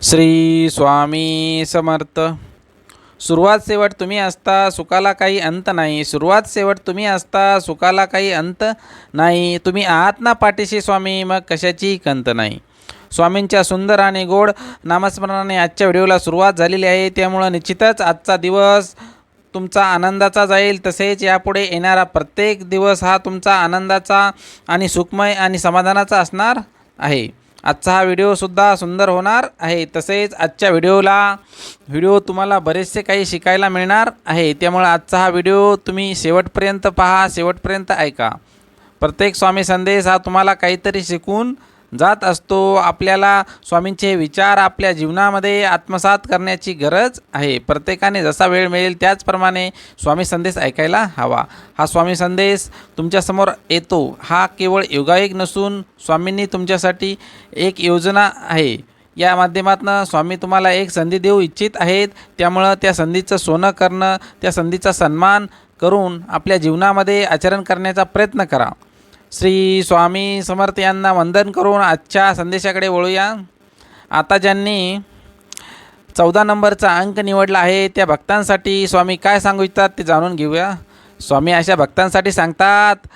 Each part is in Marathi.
श्री स्वामी समर्थ. सुरुवात शेवट तुम्ही असता सुखाला काही अंत नाही. सुरुवात शेवट तुम्ही असता सुखाला काही अंत नाही. तुम्ही आहात ना पाठीशी स्वामी मग कशाची कंत नाही. स्वामींच्या सुंदर आणि गोड नामस्मरणाने आजच्या व्हिडिओला सुरुवात झालेली आहे. त्यामुळं निश्चितच आजचा दिवस तुमचा आनंदाचा जाईल. तसेच यापुढे येणारा प्रत्येक दिवस हा तुमचा आनंदाचा आणि सुखमय आणि समाधानाचा असणार आहे. आजचा हा व्हिडिओसुद्धा सुंदर होणार आहे. तसेच आजच्या व्हिडिओला व्हिडिओ तुम्हाला बरेचसे काही शिकायला मिळणार आहे. त्यामुळे आजचा हा व्हिडिओ तुम्ही शेवटपर्यंत पहा. शेवटपर्यंत ऐका. प्रत्येक स्वामी संदेश हा तुम्हाला काहीतरी शिकून जात असतो. आपल्याला स्वामींचे विचार आपल्या जीवनामध्ये आत्मसात करण्याची गरज आहे. प्रत्येकाने जसा वेळ मिळेल त्याचप्रमाणे स्वामी संदेश ऐकायला हवा. हा स्वामी संदेश तुमच्यासमोर येतो. हा केवळ योगायोग नसून स्वामींनी तुमच्यासाठी एक योजना आहे. या माध्यमातून स्वामी तुम्हाला एक संधी देऊ इच्छित आहेत. त्यामुळं त्या संधीचं सोनं करणं त्या संधीचा सन्मान करून आपल्या जीवनामध्ये आचरण करण्याचा प्रयत्न करा. श्री स्वामी समर्थ यांना वंदन करून आजच्या संदेशाकडे वळूया. आता ज्यांनी चौदा नंबरचा अंक निवडला आहे त्या भक्तांसाठी स्वामी काय सांगू इच्छितात ते जाणून घेऊया. स्वामी अशा भक्तांसाठी सांगतात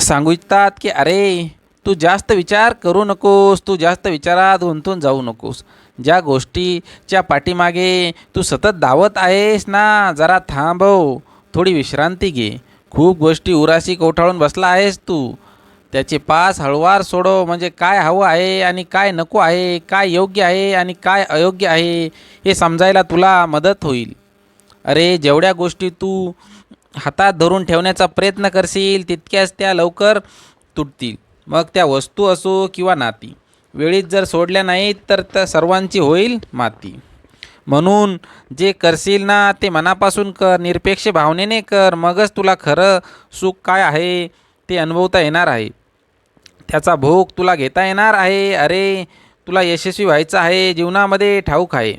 सांगू इच्छितात की अरे तू जास्त विचार करू नकोस तू जास्त विचारात गुंतून जाऊ नकोस. ज्या गोष्टीच्या पाठीमागे तू सतत धावत आहेस ना जरा थांबव थोडी विश्रांती घे. खूप गोष्टी उराशी कोठाळून बसला आहेस तू. त्याचे पास हळवार सोडव म्हणजे काय हवं आहे आणि काय नको आहे काय योग्य आहे आणि काय अयोग्य आहे हे समजायला तुला मदत होईल. अरे जेवढ्या गोष्टी तू हातात धरून ठेवण्याचा प्रयत्न करशील तितक्याच त्या लवकर तुटतील. मग त्या वस्तू असो किंवा नाती. वेळीत जर सोडल्या नाहीत तर त्या सर्वांची होईल माती. म्हणून जे करशील ना ते मनापासून कर निरपेक्ष भावनेने कर. मगच तुला खरं सुख काय आहे ते अनुभवता येणार आहे. त्याचा भोग तुला घेता येणार आहे. अरे तुला यशस्वी व्हायचं आहे. जीवनामध्ये ठाऊक आहे.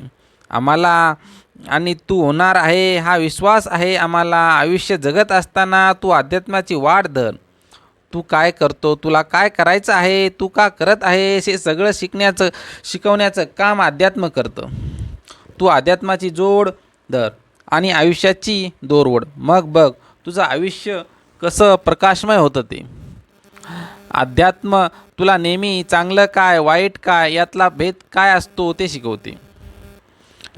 आम्हाला आणि तू होणार आहे हा विश्वास आहे आम्हाला. आयुष्य जगत असताना तू अध्यात्माची वाढ धर. तू काय करतो तुला काय करायचं आहे तू का करत आहेस हे सगळं शिकण्याचं शिकवण्याचं काम अध्यात्म करतं. तू अध्यात्माची जोड धर आणि आयुष्याची दोरवड. मग बघ तुझं आयुष्य कसं प्रकाशमय होतं ते. अध्यात्म तुला नेहमी चांगलं काय वाईट काय यातला भेद काय असतो ते शिकवते.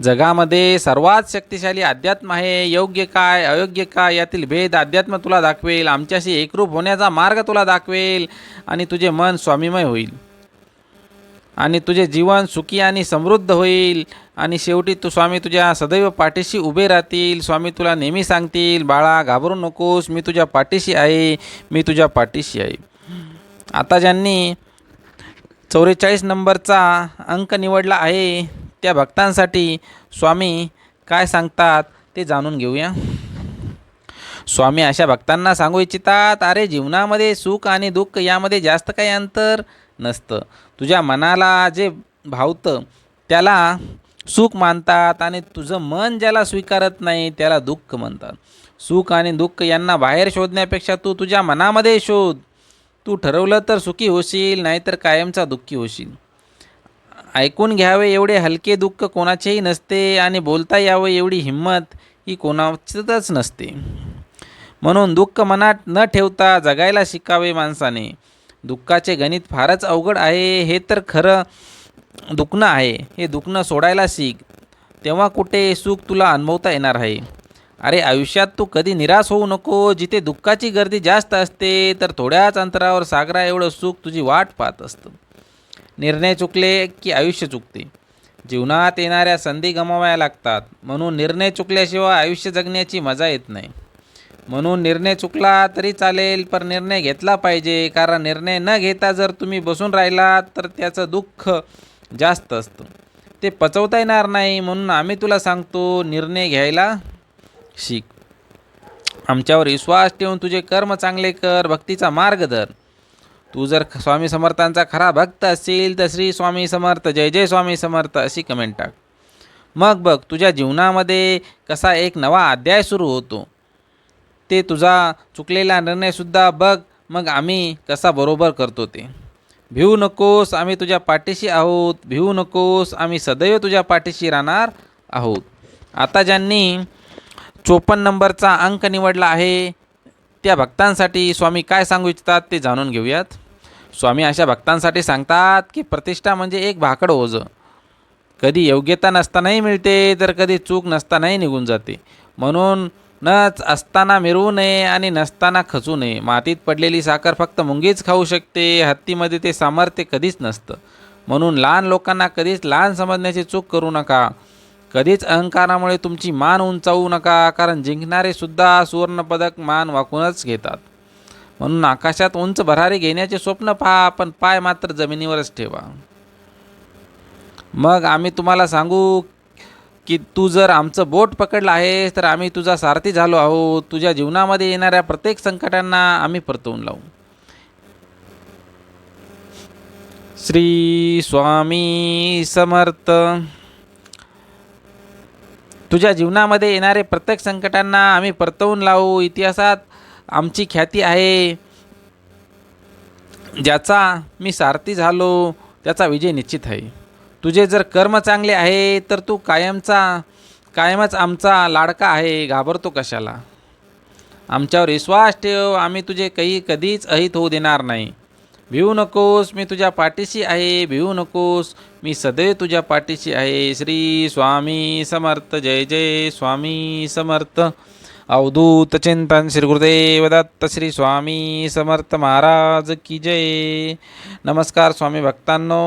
जगामध्ये सर्वात शक्तिशाली अध्यात्म आहे योग्य काय अयोग्य काय यातील भेद अध्यात्म तुला दाखवेल आमच्याशी एकरूप होण्याचा मार्ग तुला दाखवेल आणि तुझे मन स्वामीमय होईल. आणि तुझे जीवन सुखी आणि समृद्ध होईल. आणि शेवटी तू स्वामी तुझ्या सदैव पाठीशी उभे राहतील. स्वामी तुला नेहमी सांगतील बाळा घाबरू नकोस मी तुझ्या पाठीशी आहे मी तुझ्या पाठीशी आहे. आता ज्यांनी चौवेचाळीस नंबरचा अंक निवडला आहे त्या भक्तांसाठी स्वामी काय सांगतात ते जाणून घेऊया. स्वामी अशा भक्तांना सांगू इच्छितात अरे जीवनामध्ये सुख आणि दुःख यामध्ये जास्त काही अंतर नसतं. तुझ्या मनाला जे भावतं त्याला सुख मानतात आणि तुझं मन ज्याला स्वीकारत नाही त्याला दुःख म्हणतात. सुख आणि दुःख यांना बाहेर शोधण्यापेक्षा तू तुझ्या मनामध्ये शोध. तू ठरवलं तर सुखी होशील नाहीतर कायमचा दुःखी होशील. ऐकून घ्यावे एवढे हलके दुःख कोणाचेही नसते आणि बोलता यावं एवढी हिंमत ही कोणाचीच नसते. म्हणून दुःख मनात न ठेवता जगायला शिकावे माणसाने. दुःखाचे गणित फारच अवघड आहे हे तर खरं दुखणं आहे. हे दुखणं सोडायला शिक. तेव्हा कुठे सुख तुला अनुभवता येणार आहे? अरे आयुष्यात तू कधी निराश होऊ नको. जिथे दुःखाची गर्दी जास्त असते तर थोड्याच अंतरावर सागरा एवढं सुख तुझी वाट पाहत असतं. निर्णय चुकले की आयुष्य चुकते. जीवनात येणाऱ्या संधी गमावाव्या लागतात. म्हणून निर्णय चुकल्याशिवाय आयुष्य जगण्याची मजा येत नाही. म्हणून निर्णय चुकला तरी चालेल पण निर्णय घेतला पाहिजे. कारण निर्णय न घेता जर तुम्ही बसून राहिलात तर त्याचं दुःख जास्त असतं. ते पचवता येणार नाही म्हणून आम्ही तुला सांगतो निर्णय घ्यायला शिक. आमच्यावर विश्वास ठेवून तुझे कर्म चांगले कर भक्तीचा मार्ग धर. तू जर स्वामी समर्थांचा खरा भक्त असेल तर श्री स्वामी समर्थ जय जय स्वामी समर्थ अशी कमेंट टाक. मग बघ तुझ्या जीवनामध्ये कसा एक नवा अध्याय सुरू होतो. ते तुझा चुकलेला निर्णयसुद्धा बघ मग आम्ही कसा बरोबर करतो ते. भिवू नकोस आम्ही तुझ्या पाठीशी आहोत. भिवू नकोस आम्ही सदैव तुझ्या पाठीशी राहणार आहोत. आता ज्यांनी चोपन्न नंबरचा अंक निवडला आहे त्या भक्तांसाठी स्वामी काय सांगू इच्छितात ते जाणून घेऊयात. स्वामी अशा भक्तांसाठी सांगतात की प्रतिष्ठा म्हणजे एक भाकड ओझं. कधी योग्यता नसतानाही मिळते तर कधी चूक नसतानाही निघून जाते. म्हणून नच असताना मिरवू नये आणि नसताना खचू नये. मातीत पडलेली साखर फक्त मुंगीच खाऊ शकते. हत्तीमध्ये ते सामर्थ्य कधीच नसतं. म्हणून लहान लोकांना कधीच लहान समजण्याची चूक करू नका. कधीच अहंकारामुळे तुमची मान उंचावू नका कारण जिंकणारेसुद्धा सुवर्णपदक मान वाकूनच घेतात. म्हणून आकाशात उंच भरारी घेण्याचे स्वप्न पहा पण पाय मात्र जमिनीवरच ठेवा. मग आम्ही तुम्हाला सांगू की तू जर आमचं बोट पकडलं आहेस तर आम्ही तुझा सारथी झालो आहोत. तुझ्या जीवनामध्ये येणाऱ्या प्रत्येक संकटांना आम्ही परतवून लावू. श्री स्वामी समर्थ. तुझ्या जीवनामध्ये येणारे प्रत्येक संकटांना आम्ही परतवून लावू. इतिहासात आमची ख्याती आहे. ज्याचा मी सारथी झालो त्याचा विजय निश्चित आहे. तुझे जर कर्म चांगले आहे तर तू कायमचा कायमच आमचा लाडका आहे. घाबरतो कशाला? आमच्यावर विश्वास ठेव आम्ही तुझे काही कधीच अहित होऊ देणार नाही. भिवू नकोस मी तुझ्या पाठीशी आहे. भिवू नकोस मी सदैव तुझ्या पाठीशी आहे. श्री स्वामी समर्थ जय जय स्वामी समर्थ. अवधूत चिंतन श्री गुरुदेव दत्त श्री स्वामी समर्थ महाराज की जय। नमस्कार स्वामी भक्तांनो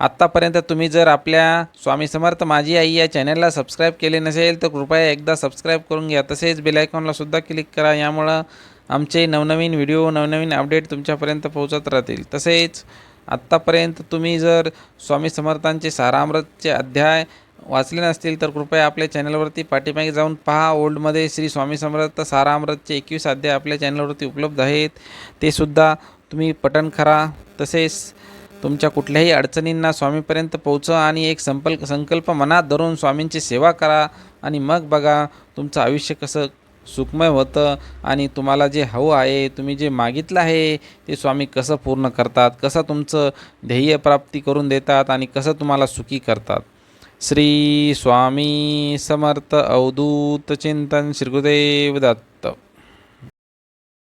आत्तापर्यंत तुम्ही जर आपल्या स्वामी समर्थ माझी आई या चॅनलला सबस्क्राईब केले नसेल तर कृपया एकदा सबस्क्राईब करून घ्या. तसेच बेलायकॉनला सुद्धा क्लिक करा यामुळं आमचे नवनवीन व्हिडिओ नवनवीन अपडेट तुमच्यापर्यंत पोहोचत राहतील. तसेच आत्तापर्यंत तुम्ही जर स्वामी समर्थांचे सारामृतचे अध्याय वाचले नसतील तर कृपया आपल्या चॅनलवरती पाठीमागे जाऊन पहा. ओल्डमध्ये श्री स्वामी समर्थ सारामृतचे एकवीस अध्याय आपल्या चॅनलवरती उपलब्ध आहेत. ते सुद्धा तुम्ही पठण करा. तसेच तुमच्या कुठल्याही अडचणींना स्वामीपर्यंत पोहोचा आणि एक संपल्क संकल्प मनात धरून स्वामींची सेवा करा आणि मग बघा तुमचं आयुष्य कसं सुखमय होतं आणि तुम्हाला जे हवं आहे तुम्ही जे मागितलं आहे ते स्वामी कसं पूर्ण करतात कसं तुमचं ध्येय प्राप्ती करून देतात आणि कसं तुम्हाला सुखी करतात. श्री स्वामी समर्थ अवधूत चिंतन श्रीगुदेव दत्त